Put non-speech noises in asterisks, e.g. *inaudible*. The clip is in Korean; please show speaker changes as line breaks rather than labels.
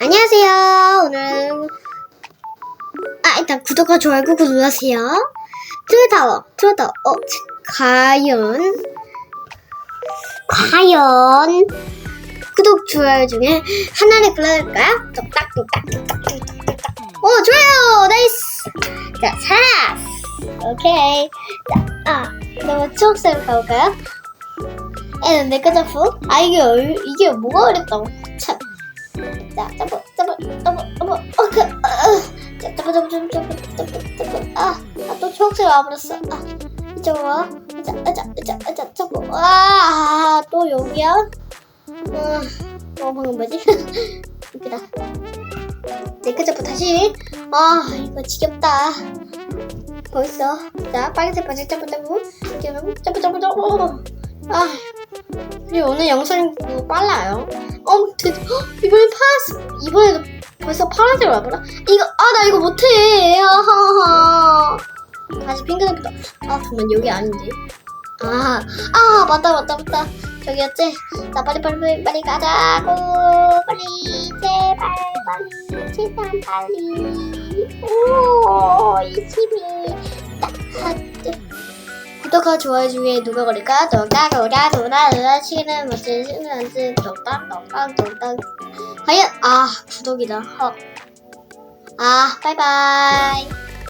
안녕하세요. 오늘 아 일단 구독과 좋아요 꾹꾹 눌러주세요. 트루타워 트루타워. 어 과연 과연 구독 좋아요 중에 하나를 골라볼까요? 똑딱똑딱 똑딱똑딱 오 좋아요. 나이스. 자 살았어. 오케이. 자 아 그럼 초록색으로 가볼까요? 에는 내거 점프 아 이게 얼- 이게 뭐가 어렵다고? 참 자, 점프, 점프, 점프, 점프, 어, 그, 아, 아. 자, 점프, 점프, 점프, 점프, 점프, 점프, 아, 아, 또 초록색 와버렸어. 아, 이쪽으로 와. 자, 자, 자, 자, 점프. 와, 아, 또 여기야? 아, 어, 방금 뭐지? *laughs* 웃기다. 네크 점프 다시. 아, 이거 지겹다. 벌써. 자, 빨간색 바지 점프, 점프, 점프, 점프, 점프, 점프. 아, 그리고 오늘 영상이 너무 빨라요. 어, 드디어 이번에 파란색 이번에도 벌써 파란색 와보라. 이거 아 나 이거 못해. 아하하. 다시 핑크색부터. 아 잠깐 여기 아닌데. 아, 아 맞다 맞다 맞다. 저기였지. 자 빨리 빨리 빨리, 빨리 가자고. 빨리 제발 빨리 최대한 빨리. 오 구독과 좋아요 중에 누가 걸릴까? 똑딱 오라 도라 으라 시는 멋진 신난지 똑딱 똑딱 똑딱 과연 아 구독이다 헉. 아 바이바이